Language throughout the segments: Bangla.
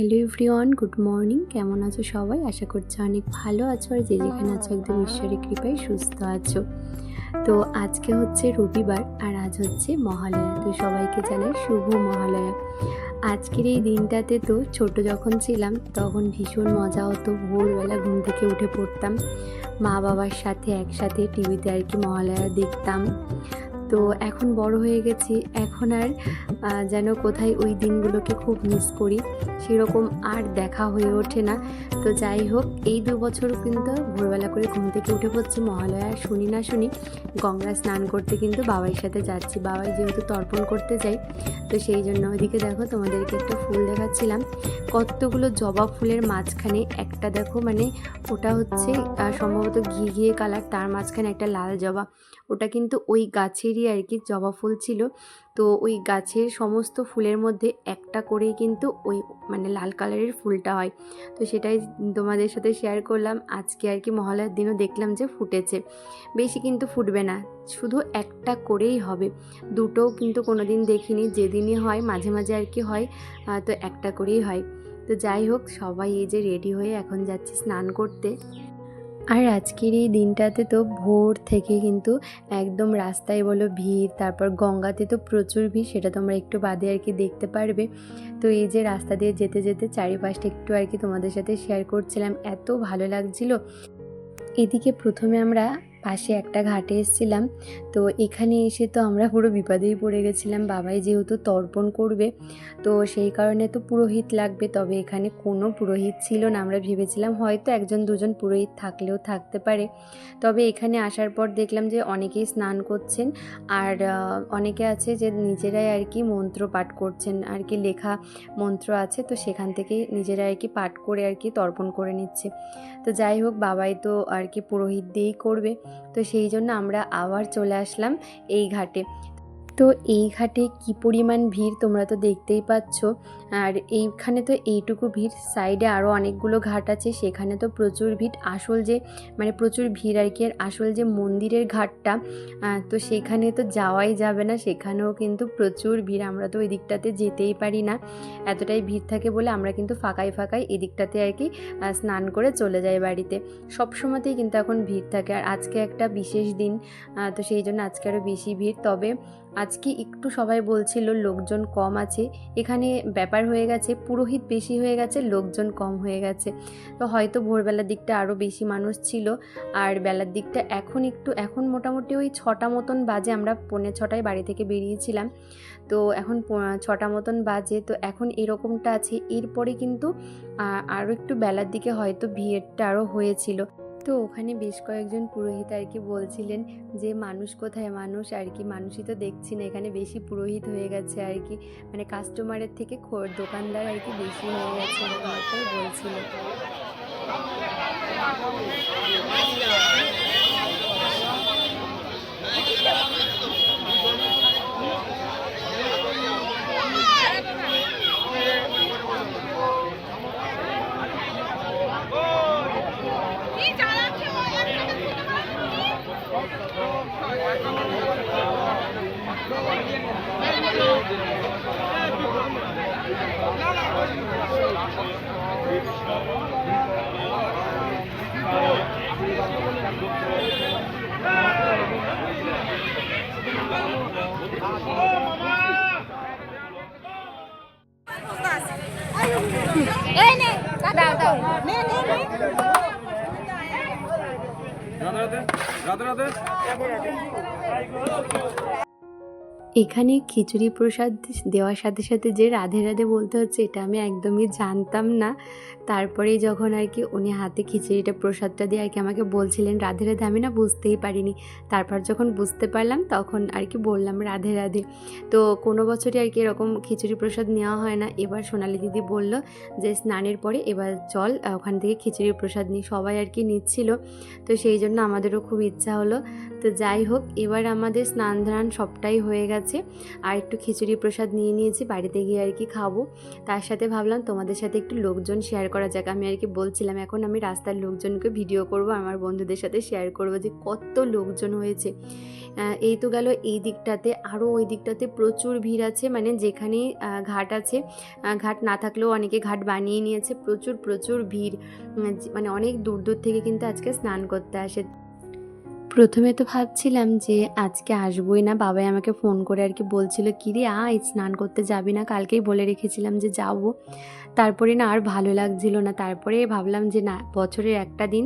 Hello everyone, good morning. কেমন আছো সবাই? আশা করছি অনেক ভালো আছো আর যে যেখানে আছো একদম ঈশ্বরের কৃপায় সুস্থ আছো। তো আজকে হচ্ছে রবিবার আর আজ হচ্ছে মহালয়া। তো সবাইকে জানাই শুভ মহালয়া। আজকের এই দিনটাতে তো ছোট যখন ছিলাম, তখন ভীষণ মজা হতো। ভোরবেলা ঘুম থেকে উঠে পড়তাম। মা বাবার সাথে একসাথে টিভিতে আর কি মহালয়া দেখতাম। তো এখন বড় হয়ে গেছি। এখন আর যেন কোথায় ওই দিনগুলোকে খুব মিস করি, সেরকম আর দেখা হয়ে ওঠে না। তো যাই হোক, এই দু বছর কিন্তু ভোরবেলা করে ঘুম থেকে উঠে পড়ছি, মহালয়া শুনি না শুনি। গঙ্গা স্নান করতে কিন্তু বাবার সাথে যাচ্ছি। বাবাই যেহেতু তর্পণ করতে যাই তো সেই জন্য ওইদিকে দেখো তোমাদেরকে একটা ফুল দেখাচ্ছিলাম। কতগুলো জবা ফুলের মাঝখানে একটা দেখো মানে ওটা হচ্ছে সম্ভবত ঘি ঘিয়ে কালার, তার মাঝখানে একটা লাল জবা। ওটা কিন্তু ওই গাছেরই আর কি জবা ফুল ছিল। তো ওই গাছের সমস্ত ফুলের মধ্যে একটা করেই কিন্তু ওই মানে লাল কালারের ফুলটা হয়। তো সেটাই তোমাদের সাথে শেয়ার করলাম। আজকে আর কি মহালয়ার দিনও দেখলাম যে ফুটেছে। বেশি কিন্তু ফুটবে না, শুধু একটা করেই হবে। দুটোও কিন্তু কোনো দিন দেখিনি, যেদিনই হয় মাঝে মাঝে আর কি হয় তো একটা করেই হয়। তো যাই হোক, সবাই এই যে রেডি হয়ে এখন যাচ্ছি স্নান করতে। আর আজকের এই দিনটাতে তো ভোর থেকে কিন্তু একদম রাস্তায় বলো ভিড়, তারপর গঙ্গাতে তো প্রচুর ভিড়, সেটা তোমরা একটু বাদে আর কি দেখতে পারবে। তো এই যে রাস্তা দিয়ে যেতে যেতে চারিপাশটা একটু আর কি তোমাদের সাথে শেয়ার করছিলাম, এত ভালো লাগছিল। এদিকে প্রথমে আমরা পাশে একটা ঘাটে এসেছিলাম। তো এখানে এসে তো আমরা পুরো বিপদেই পড়ে গেছিলাম। বাবাই যেহেতু তর্পণ করবে, তো সেই কারণে তো পুরোহিত লাগবে। তবে এখানে কোনো পুরোহিত ছিল না। আমরা ভেবেছিলাম হয়তো একজন, দুজন পুরোহিত থাকলেও থাকতে পারে। তবে এখানে আসার পর দেখলাম যে অনেকেই স্নান করছেন। আর অনেকে আছে যে নিজেরাই আর কি মন্ত্র পাঠ করছেন। আর কি লেখা মন্ত্র আছে, তো সেখান থেকে নিজেরাই আর কি পাঠ করে আর কি তর্পণ করে নিচ্ছে। তো যাই হোক, বাবাই তো আর কি পুরোহিত দিয়েই করবে। তো সেই জন্য আমরা আবার চলে আসলাম এই ঘাটে। তো এই ঘাটে কি পরিমাণ ভিড় তোমরা তো দেখতেই পাচ্ছ। আর এইখানে তো এইটুকু ভিড়। সাইডে আরও অনেকগুলো ঘাট আছে। সেখানে তো প্রচুর ভিড়। আসল যে মানে প্রচুর ভিড় আর কি। আর আসল যে মন্দিরের ঘাটটা তো সেখানে তো যাওয়াই যাবে না। সেখানেও কিন্তু প্রচুর ভিড়। আমরা তো ওই দিকটাতে যেতেই পারি না। এতটাই ভিড় থাকে বলে আমরা কিন্তু ফাঁকায় ফাঁকায় এদিকটাতে আর কি স্নান করে চলে যাই বাড়িতে। সব সময়তেই কিন্তু এখন ভিড় থাকে। আর আজকে একটা বিশেষ দিন তো সেই জন্য আজকে আরও বেশি ভিড়। তবে আজকে একটু সবাই বলছিল লোকজন কম আছে। এখানে ব্যাপার হয়ে গেছে, পুরোহিত বেশি হয়ে গেছে, লোকজন কম হয়ে গেছে। তো হয়তো ভোরবেলার দিকটা আরও বেশি মানুষ ছিল, আর বেলার দিকটা এখন একটু, এখন মোটামুটি ওই ছটা মতন বাজে, আমরা পৌনে ছটায় বাড়ি থেকে বেরিয়েছিলাম। তো এখন ছটা মতন বাজে, তো এখন এরকমটা আছে। এরপরে কিন্তু আরও একটু বেলার দিকে হয়তো ভিড়টা আরও হয়েছিল। তো ওখানে বেশ কয়েকজন পুরোহিত আর কি বলছিলেন যে, মানুষ কোথায় মানুষ? আর কি মানুষই তো দেখছি না। এখানে বেশি পুরোহিত হয়ে গেছে আর কি। মানে কাস্টমারের থেকে দোকানদার আর কি বেশি হয়ে গেছে এরকম একটাই বলছিল এই নে রাধে রাধে। রাধে রাধে। এখানে খিচুড়ি প্রসাদ দেওয়ার সাথে সাথে যে রাধে রাধে বলতে হচ্ছে, এটা আমি একদমই জানতাম না। তারপরে যখন আর কি উনি হাতে খিচুড়িটা, প্রসাদটা দিয়ে আর কি আমাকে বলছিলেন, রাধে রাধে, আমি না বুঝতেই পারিনি। তারপর যখন বুঝতে পারলাম, তখন আর কি বললাম, রাধে রাধে। তো কোনো বছরই আর কি এরকম খিচুড়ি প্রসাদ নেওয়া হয় না। এবার সোনালি দিদি বলল যে, স্নানের পরে এবার চল ওখান থেকে খিচুড়ি প্রসাদ নিই সবাই আর কি নিচ্ছিল। তো সেই জন্য আমাদেরও খুব ইচ্ছা হলো। তো যাই হোক, এবার আমাদের স্নান ধান সবটাই হয়ে গেছে। আর একটু খিচুড়ি প্রসাদ নিয়ে নিয়েছি, বাড়িতে গিয়ে আর কি খাব। তার সাথে ভাবলাম তোমাদের সাথে একটু লোকজন শেয়ার করা যাক। আমি আর কি বলছিলাম, এখন আমি রাস্তার লোকজনকে ভিডিও করব, আমার বন্ধুদের সাথে শেয়ার করব যে কত লোকজন হয়েছে। এই তো গেল এই দিকটাতে। আরও ওই দিকটাতে প্রচুর ভিড় আছে মানে যেখানে ঘাট আছে ঘাট না থাকলেও অনেকে ঘাট বানিয়ে নিয়েছে। প্রচুর প্রচুর ভিড়। মানে অনেক দূর দূর থেকে কিন্তু আজকে স্নান করতে আসে। প্রথমে তো ভাবছিলাম যে আজকে আসবোই না। বাবাই আমাকে ফোন করে আর কি বলছিল কি রে আয়, স্নান করতে যাবি না? কালকেই বলে রেখেছিলাম যে যাব। তারপরে না, আর ভালো লাগছিল না। তারপরে ভাবলাম যে না, বছরের একটা দিন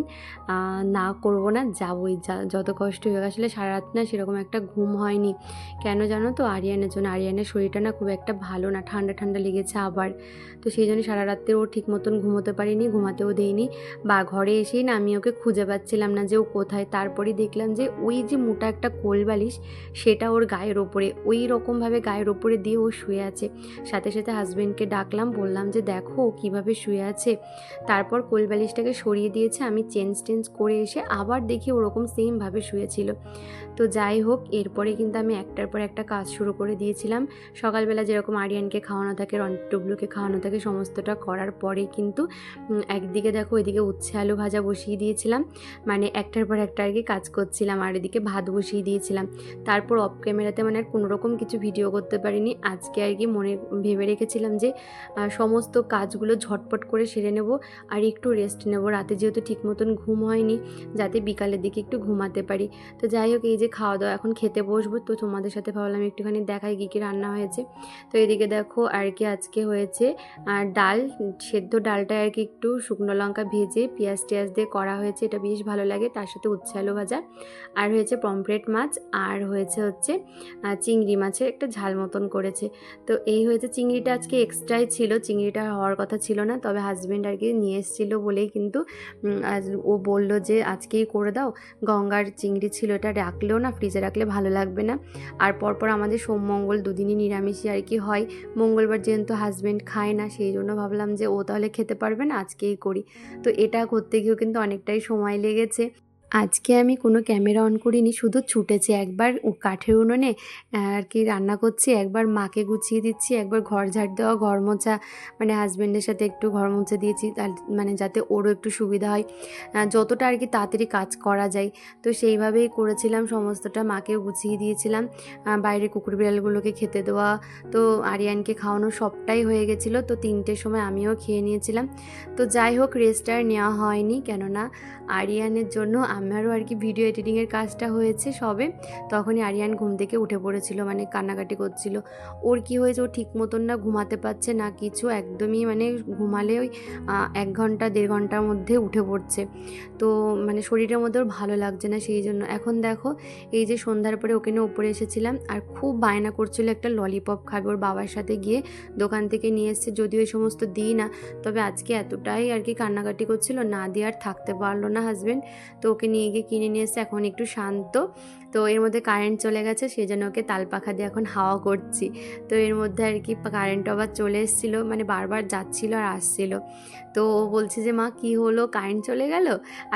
না করব না, যাবই। যা, যত কষ্ট হয়ে আসলে সারা রাত না সেরকম একটা ঘুম হয়নি। কেন জানো তো, আরিয়ানের জন্য, আরিয়ানের শরীরটা না খুব একটা ভালো না, ঠান্ডা ঠান্ডা লেগেছে আবার। তো সেই জন্য সারা রাত্রে ও ঠিক মতন ঘুমোতে পারিনি, ঘুমাতেও দেয়নি। বা ঘরে এসেই না, আমি ওকে খুঁজে পাচ্ছিলাম না যে ও কোথায়। তারপরে দেখলাম যে ওই যে মোটা একটা কোল বালিশ, সেটা ওর গায়ের ওপরে, ওই রকমভাবে গায়ের ওপরে দিয়ে ও শুয়ে আছে। সাথে সাথে হাজব্যান্ডকে ডাকলাম, বললাম যে দেখো কীভাবে শুয়ে আছে। তারপর কোল বালিশটাকে সরিয়ে দিয়েছে, আমি চেঞ্জ টেঞ্জ করে এসে আবার দেখি ওরকম সেমভাবে শুয়েছিল। তো যাই হোক, এরপরে কিন্তু আমি একটার পর একটা কাজ শুরু করে দিয়েছিলাম। সকালবেলা যেরকম আরিয়ানকে খাওয়ানো থাকে, রন্টুবলুকে খাওয়ানো থাকে, সমস্তটা করার পরে কিন্তু একদিকে দেখো ওইদিকে উচ্ছে আলু ভাজা বসিয়ে দিয়েছিলাম। মানে একটার পর একটা আর কি কাজ করছিলাম আর এদিকে ভাত বসিয়ে দিয়েছিলাম। তারপর অফ ক্যামেরাতে মানে আর কোনো রকম কিছু ভিডিও করতে পারিনি। আজকে আর কি মনে ভেবে রেখেছিলাম যে সমস্ত কাজগুলো ঝটপট করে সেরে নেব আর একটু রেস্ট নেব। রাতে যেহেতু ঠিক মতন ঘুম হয়নি, যাতে বিকালের দিকে একটু ঘুমাতে পারি। তো যাই হোক, এই যে খাওয়া দাওয়া এখন খেতে বসবো। তো তোমাদের সাথে ভাবলাম একটুখানি দেখাই কী কী রান্না হয়েছে। তো এদিকে দেখো আর কি আজকে হয়েছে আর ডাল। সেদ্ধ ডালটা আর কি একটু শুকনো লঙ্কা ভেজে পেঁয়াজ টেয়াজ দিয়ে করা হয়েছে। এটা বেশ ভালো লাগে। তার সাথে উচ্ছে আলু ভাজা। আর হয়েছে পমফ্রেট মাছ, আর হয়েছে হচ্ছে চিংড়ি মাছের একটা ঝাল মতন করেছে। তো এই হয়েছে চিংড়িটা আজকে এক্সট্রাই ছিল, চিংড়িটা হওয়ার কথা ছিল না, তবে হাজব্যান্ড আর কি নিয়ে এসেছিল বলেই কিন্তু ও বলল যে, আজকেই করে দাও। গঙ্গার চিংড়ি ছিল, এটা রাখলেও না ফ্রিজে রাখলে ভালো লাগবে না। আর পরপর আমাদের সোম মঙ্গল দুদিনই নিরামিষই আর কি হয়। মঙ্গলবার যেহেতু হাজব্যান্ড খায় না, সেই জন্য ভাবলাম যে, ও তাহলে খেতে পারবে না, আজকেই করি। তো এটা করতে গিয়েও কিন্তু অনেকটাই সময় লেগেছে। আজকে আমি কোনো ক্যামেরা অন করিনি, শুধু ছুটেছি একবার কাঠের উনুনে, আর কি রান্না করছি, একবার মাকে গুছিয়ে দিচ্ছি, একবার ঘর ঝাড় দেওয়া, ঘর মোছা মানে হাজব্যান্ডের সাথে একটু ঘর মুছে দিয়েছি, তার মানে যাতে ওরও একটু সুবিধা হয়। যতটা আর কি তাড়াতাড়ি কাজ করা যায়, তো সেইভাবেই করেছিলাম, সমস্তটা মাকেও গুছিয়ে দিয়েছিলাম। বাইরে কুকুর বিড়ালগুলোকে খেতে দেওয়া, তো আরিয়ানকে খাওয়ানো সবটাই হয়ে গেছিল, তো তিনটের সময় আমিও খেয়ে নিয়েছিলাম। তো যাই হোক রেস্ট আর নেওয়া হয়নি, কেননা আরিয়ানের জন্য আমারও আর কি ভিডিও এডিটিংয়ের কাজটা হয়েছে সবে। তখনই আরিয়ান ঘুম থেকে উঠে পড়েছিল মানে কান্নাকাটি করছিল। ওর কি হয়েছে? ও ঠিক মতন না ঘুমাতে পারছে না কিছু, একদমই মানে ঘুমালে ওই এক ঘণ্টা, দেড় ঘণ্টার মধ্যে উঠে পড়ছে। তো মানে শরীরের মধ্যে ওর ভালো লাগছে না সেই জন্য। এখন দেখো, এই যে সন্ধ্যার পরে ওকে নিয়ে উপরে এসেছিলাম আর খুব বায়না করছিল একটা ললিপপ খাবে ওর বাবার সাথে গিয়ে দোকান থেকে নিয়ে এসছে। যদিও এই সমস্ত দিই না, তবে আজকে এতটাই আর কি কান্নাকাটি করছিল, না দিয়ে আর থাকতে পারল না হাজব্যান্ড তো ওকে নিয়ে গিয়ে কিনে নিয়ে এসছে, এখন একটু শান্ত। তো এর মধ্যে কারেন্ট চলে গেছে সেই জন্য ওকে তাল পাখা দিয়ে এখন হাওয়া করছি। তো এর মধ্যে আর কি কারেন্ট আবার চলে এসেছিল মানে বারবার যাচ্ছিল আর আসছিল। তো ও বলছে যে, মা, কি হলো? কারেন্ট চলে গেল?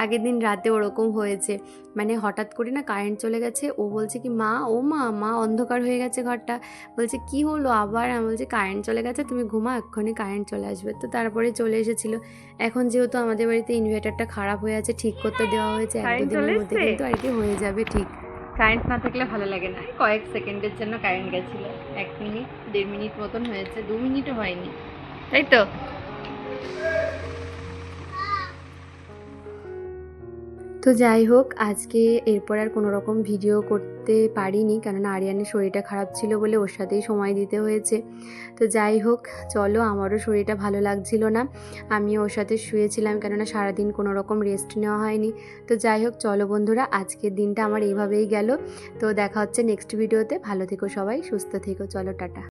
আগের দিন রাতে ওরকম হয়েছে। মানে হঠাৎ করে না কারেন্ট চলে গেছে। ও বলছে কি, মা, ও মা মা, অন্ধকার হয়ে গেছে ঘরটা। বলছে, কি হলো আবার? আমি বলছি কারেন্ট চলে গেছে, তুমি ঘুমা এক্ষুনি কারেন্ট চলে আসবে। তো তারপরে চলে এসেছিল। এখন যেহেতু আমাদের বাড়িতে ইনভার্টারটা খারাপ হয়ে আছে, ঠিক করতে দেওয়া হয়েছে এক দুদিনের মধ্যে কিন্তু আর কি হয়ে যাবে ঠিক। কারেন্ট না থাকলে ভালো লাগে না। কয়েক সেকেন্ডের জন্য কারেন্ট গেছিল। এক মিনিট দেড় মিনিট মতন হয়েছে। দু মিনিটও হয়নি। তাই তো? তো যাই হোক আজকে এরপর আর কোনো রকম ভিডিও করতে পারিনি কেননা আরিয়ানের শরীরটা খারাপ ছিল বলে ওর সাথেই সময় দিতে হয়েছে। তো যাই হোক, চলো আমারও শরীরটা ভালো লাগছিল না। আমি ওর সাথে শুয়েছিলাম কেননা সারাদিন কোনো রকম রেস্ট নেওয়া হয়নি। তো যাই হোক, চলো বন্ধুরা, আজকের দিনটা আমার এইভাবেই গেল। তো দেখা হচ্ছে নেক্সট ভিডিওতে ভালো থেকো সবাই, সুস্থ থেকো। চলো, টাটা।